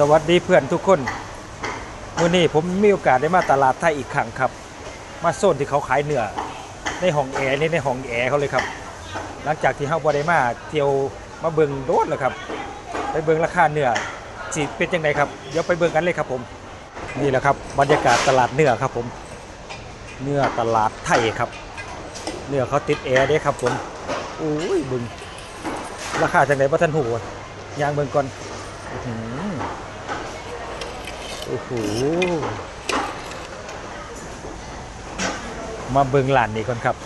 สวัสดีเพื่อนทุกคนวันนี้ผมมีโอกาสได้มาตลาดไทยอีกครั้งครับ มาโซนที่เขาขายเนื้อในห้องแอร์นี่ในห้องแอร์เขาเลยครับ หลังจากที่เฮาบ่ได้มาเที่ยวมาเบิงโดดแล้วครับ ไปเบิงราคาเนื้อสิเป็นจังไดครับเดี๋ยวไปเบิงกันเลยครับผม นี่แหละครับบรรยากาศตลาดเนื้อครับผม เนื้อตลาดไทยครับ เนื้อเขาติดแอร์ด้ครับผมโอ้ยเบิงราคาจังไดบ่ทันหูยางเบิงก่อนอื โอ้โหมาเบิงหลานนี่ก่อนครับ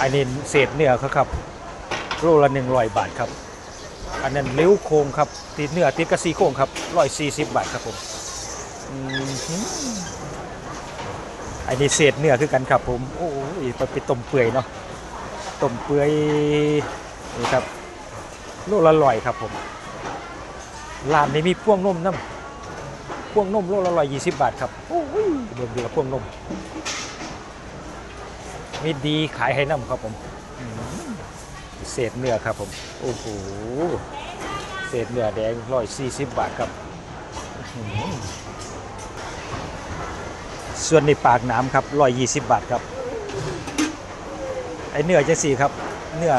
อันนี้เศษเนื้อเขาครับ โลละหนึ่งร้อยบาทครับ อันนั้นเลี้ยวโครงครับ ติดเนื้อติดกระสีโครงครับร้อยสี่สิบบาทครับผมอืมอันนี้เศษเนื้อคือกันครับผม โอ้ยไปไปต้มเปื่อยเนาะ ต้มเปื่อยนี่ครับ โลละร้อยครับผม ร้านนี้มีพ่วงนมน้ำพ่วงนมโลละร้อยยี่สิบบาทครับโอ้ยเบิ่งดีกับพ่วงนมมีดีขายให้น้ำครับผมอืมเศษเนื้อครับผมโอ้โหเศษเนื้อแดงร้อยสี่สิบบาทครับอื้อหือส่วนในปากน้ำครับร้อยยี่สิบบาทครับไอเนื้อจะสีครับ เนื้อ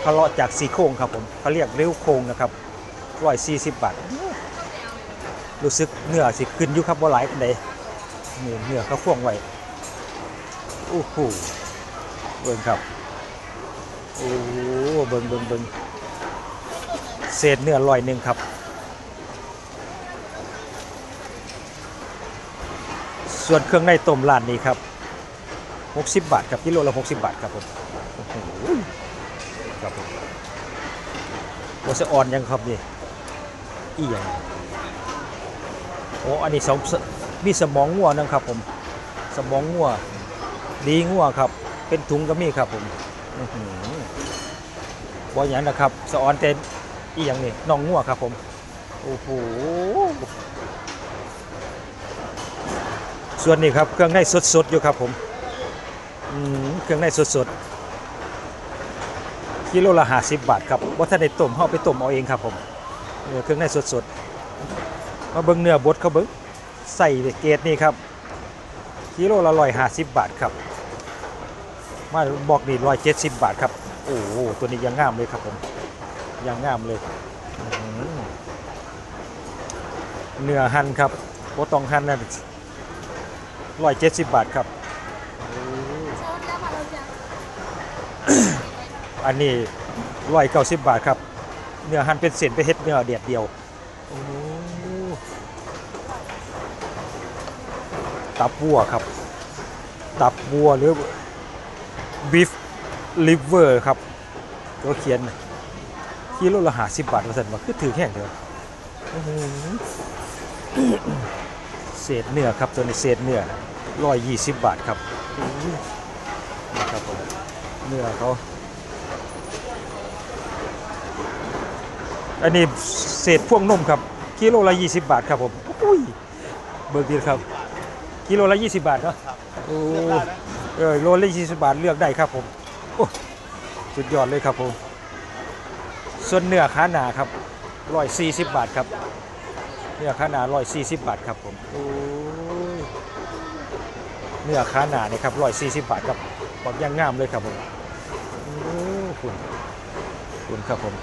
เขาเลาะจากสีโครงครับผมเขาเรียกเลี้ยวโครงนะครับ ร้อยสี่สิบบาท รู้สึกเนื้อสิขึ้นอยู่ครับว่าหลายปันใดนี่เนื้อเขาพ่วงไว้โอ้โหเบิ่งครับ โอ้เบิ่งเบิ่งเบิ่งเศษเนื้อลอยหนึ่งครับ ส่วนเครื่องในต้มร้านนี้ครับ60 บาทครับกิโลละ60 บาทครับผมโอ้โหครับผมโอซออนยังครับนี่ อีหยังโอ้อันนี้สองสมีสมองงัวนะครับผม สมองงัว ดีงัวครับ เป็นถุงก็มีครับผมอื้อหือบออย่างนะครับสะออนเต้นอีหยังนี่น่องงัวครับผม โอ้โหส่วนนี้ครับเครื่องในสดๆอยู่ครับผมอืมเครื่องในสดๆกิโลละห้าสิบบาทครับว่าถ้าได้ต้มเข้าไปต้มเอาเองครับผม เนื้อเครื่องในสดๆ มาเบิ้งเนื้อบดเขาเบิ้งใส่เกรดนี่ครับกิโลละร้อยห้าสิบบาทครับ มาบอกนี่ร้อยเจ็ดสิบบาทครับ โอ้โหตัวนี้ยังงามเลยครับผมยังงามเลยอื้อหือเนื้อหั่นครับโบตองหั่นนั่นร้อยเจ็ดสิบบาทครับ อันนี้ร้อยเก้าสิบบาทครับ เนื้อหั่นเป็นเส้นไปเฮ็ดเนื้อเดียดเดียวโอ้ตับวัวครับ ตับวัวหรือ beef liver ครับตัวเขียนกิโลละหาสิบบาทมาสั่นว่าคือถือแค่เดียวเศษเนื้อครับตัวนี้เศษเนื้อร้อยยี่สิบบาทครับครับผมเนื้อเขา อันนี้เศษพ่วงนมครับกิโลละ20 บาทครับผมอุ้ยเบิกดีครับ กิโลละ20 บาทเนาะโอ้เออโลละ20 บาทเลือกได้ครับผมโอ้สุดยอดเลยครับผมส่วนเนื้อขาหนาครับ140บาทครับเนื้อขาหนา140บาทครับผมโอ้ยเนื้อขาหนาเนี่ยครับ140บาทครับบอกยังงามเลยครับผมโอ้คุณคุณครับผม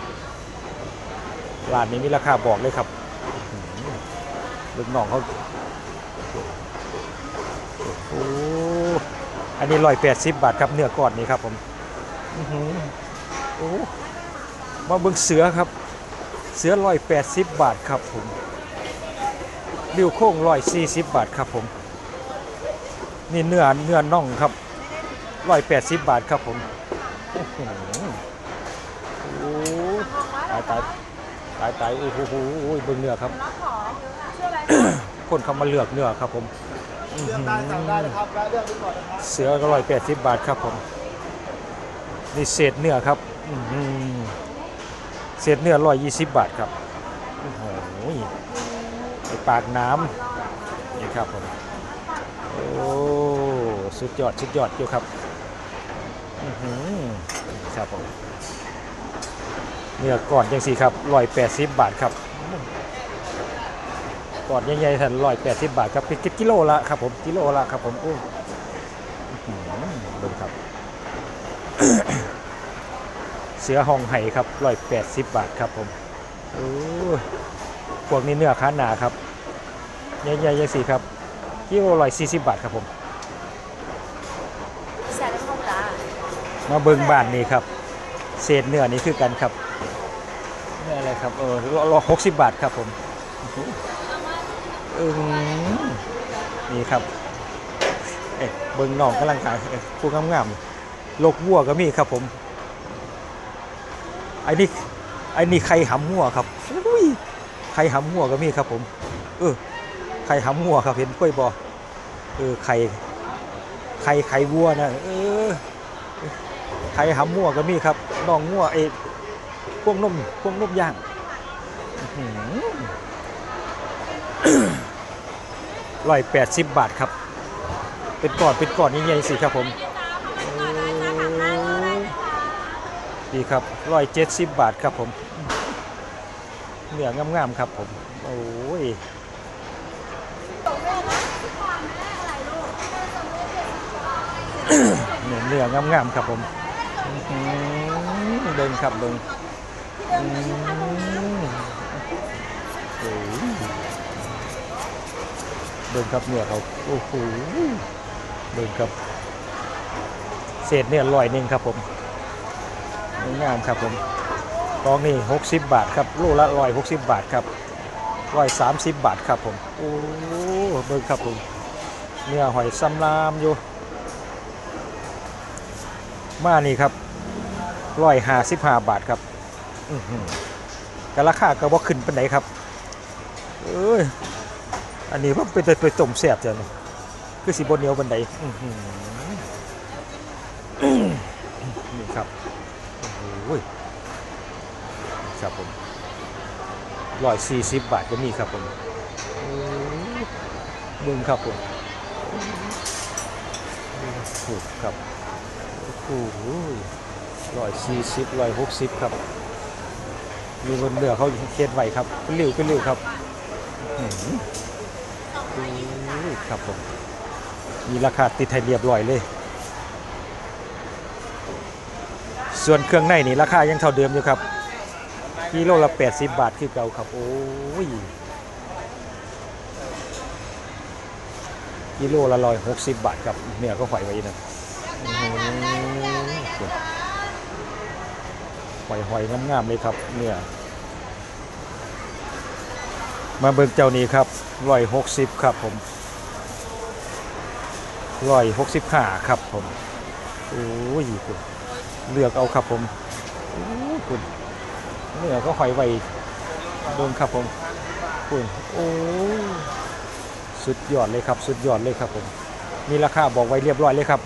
ร้านนี้มีราคาบอกเลยครับอื้อหือลูกน้องเขาโอ้อันนี้ร้อยแปดสิบบาทครับเนื้อกอนนี้ครับผมอือหือโอ้มาเบิ่งเสือครับ เสือร้อยแปดสิบบาทครับผมริ้วโค้งร้อยสี่สิบบาทครับผม นี่เนื้อเนื้อน่องครับร้อยแปดสิบบาทครับผมอื้อหือโอ้ตายตาย ตายตายโอ้โหโอ้โหเบิ่งเนื้อครับคนเขามาเลือกเนื้อครับผมอื้อเลือกหือได้สั่งได้นะครับแวะเลือกดูก่อนนะครับเสือก็ร้อยแปดสิบบาทครับผมนี่เศษเนื้อครับอื้อหือเศษเนื้อร้อยยี่สิบบาทครับโอ้โหไอปากน้ำนี่ครับผมโอ้สุดยอดสุดยอดอยู่ครับอื้อหือครับผม เนื้อก่อนจังสี่ครับร้อยแปดสิบบาทครับก่อนใหญ่ๆท่านร้อยแปดสิบบาทครับเป็นกิโลละครับผมกิโลละครับผมโอ้อื้อหือเบิ่งครับ เสือห้องไห่ครับร้อยแปดสิบบาทครับผมโอ้พวกนี้เนื้อค้าหนาครับใหญ่ๆยังสี่ครับกิโลร้อยสี่สิบบาทครับผมแซ่บเข้าตามาเบิ่งบ้านนี่ครับ เศษเนื้อนี่คือกันครับเนื้อะไรครับ เออรอหกสิบบาทครับผมอืมนี่ครับ เอ๊ะเบิ่งน้องกำลังขายเอ๊ะผู้งามๆลกวัวก็มีครับผมไอ้นี่ไอ้นี่ไข่หำหัวครับอุ้ยไข่หำหัวก็มีครับผม เออ ไข่หำหัวครับเห็นกล้วยบอเออ ไข่ ไข่ไข่วัวนะ เออ ไข่หำมั่วก็มีครับน้องมั่วเอ พวกนมพวกนมย่างร้อยแปดสิบบาทครับ เป็นก่อนเป็นก่อนใหญ่ๆสิครับผมดีครับร้อยเจ็ดสิบบาทครับผมเนื้องามๆครับผม โอ้ยเนื้อเนื้องามๆครับผมเดินครับเดิน อืมโอ้ยเดินครับเนี่ยเขาโอ้โหเดินครับ เศษเนี่ยลอยหนึ่งครับผมงามครับผมกองนี่60 บาทครับโลละร้อยหกสิบบาทครับร้อยสามสิบบาทครับผมโอ้เบิ่งครับผมเนื้อหอยซ้ำลามอยู่ มานี่ครับร้อยห้าสิบห้าบาทครับ แต่ราคาก็บ่ขึ้นเป็นไหนครับ เอ้ย อันนี้ว่าเป็นไปต้มแซ่บจ้ะนี่คือสีบนเหนียวบันไดอื้อหือนี่ครับ โอ้โหครับผมร้อยสี่สิบบาทก็มีครับผมมึงครับผมถูกครับโอ้โหร้อยสี่สิบร้อยหกสิบครับ มีบนเรือเขาเขียนไว้ครับเป็นริ้วเป็นริ้วครับอื้อหือโอ้ยครับผมมีราคาติดไทยเรียบร้อยเลย ส่วนเครื่องในนี่ราคายังเท่าเดิมอยู่ครับกิโลละ 80 บาทคือเก่าครับ โอ้ยกิโลละร้อยหกสิบบาทครับเนื้อก็หอยไว้นะ หอยหอยๆงามๆเลยครับเนี่ยมาเบิ่งเจ้านี้ครับร้อยหกสิบครับผมร้อยหกสิบห้าครับผมโอ้ยคุณเลือกเอาครับผมโอ้คุณเนื้อก็หอยไวเบิ่งครับผมคุณโอ้สุดยอดเลยครับ สุดยอดเลยครับผมมีราคาบอกไว้เรียบร้อยเลยครับ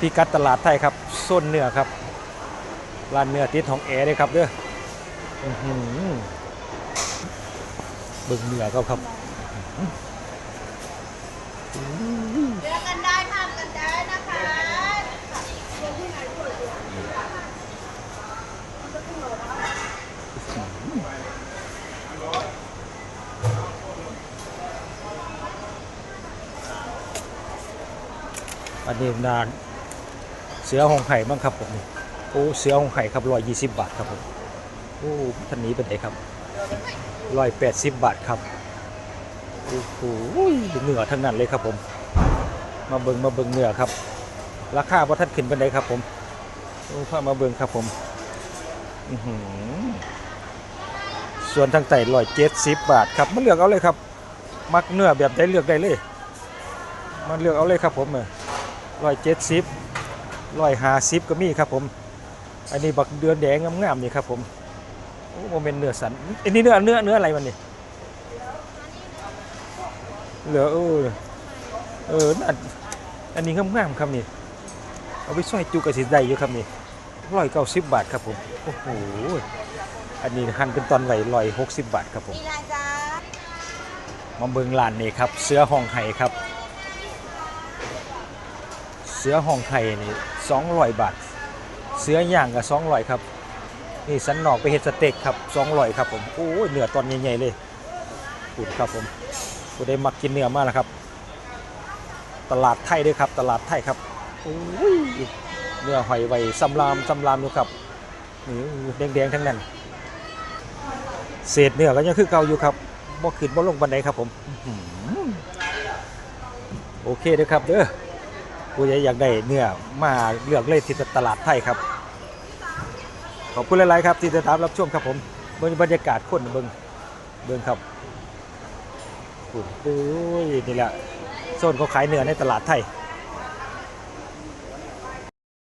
พิกัดตลาดไทยครับส้นเนื้อครับ ร้านเนื้อติดของแอร์เลยครับเด้ออื้อหือเบิ่งเนื้อเขาครับเลือกกันได้ทำกันได้นะคะอันนี้นานเสือหงไข่บ้างครับผมนี่ โอ้เสือหงไข่ครับร้อยยี่สิบบาทครับผมโอ้ท่านนี้เป็นไงครับร้อยแปดสิบบาทครับโอ้โหเนื้อทั้งนั้นเลยครับผม มาเบิงมาเบิงเนื้อครับ ราคาว่าท่านขึ้นเป็นไงครับผมโอ้พามาเบิงครับผมส่วนทางไต่ร้อยเจ็ดสิบบาทครับมาเลือกเอาเลยครับ มักเนื้อแบบใดเลือกได้เลยมาเลือกเอาเลยครับผมเออร้อยเจ็ดสิบร้อยห้าสิบก็มีครับผม อันนี้บักเดือนแดงงามๆนี่ครับผมโอ้โมเมนเนื้อสันอันนี้เนื้อเนื้อเนื้ออะไรมันนี่เหลือเออเออนั่นอันนี้งามๆครับนี่เอาไปซอยจุกระสิได้อยู่ครับนี่ร้อยเก้าสิบบาทครับผมโอ้โหอันนี้หั่นเป็นตอนไหวร้อยหกสิบบาทครับผมนี่ละจ้ามาเบิงลานนี่ครับ เสือห้องไห่ครับ เสือห้องไห่นี่สองร้อยบาท เสือย่างกับสองร้อยครับ นี่สันนอกไปเห็ดสเต็กครับ200ครับผมโอ้ยเนื้อตอนใหญ่ๆเลยพูดครับผมผู้ได้มักกินเนื้อมากแล้วครับ ตลาดไทยด้วยครับ ตลาดไทยครับโอ้ยเนื้อหอยไวสำรามสำรามอยู่ครับนี่แดงๆทั้งนั้น เศษเนื้อก็ยังคือเก่าอยู่ครับบ่ขึ้นบ่ลงบันไดครับผมโอเคเด้อครับเด้อผู้ใหญ่อยากได้เนื้อมาเลือกเลยที่ตลาดไทยครับ ขอบคุณหลายๆครับที่ติดตามรับชมครับผมเบิ่งบรรยากาศคนเบิงเบิงครับโอ้ยนี่แหละโซนเขาขายเนื้อในตลาดไทย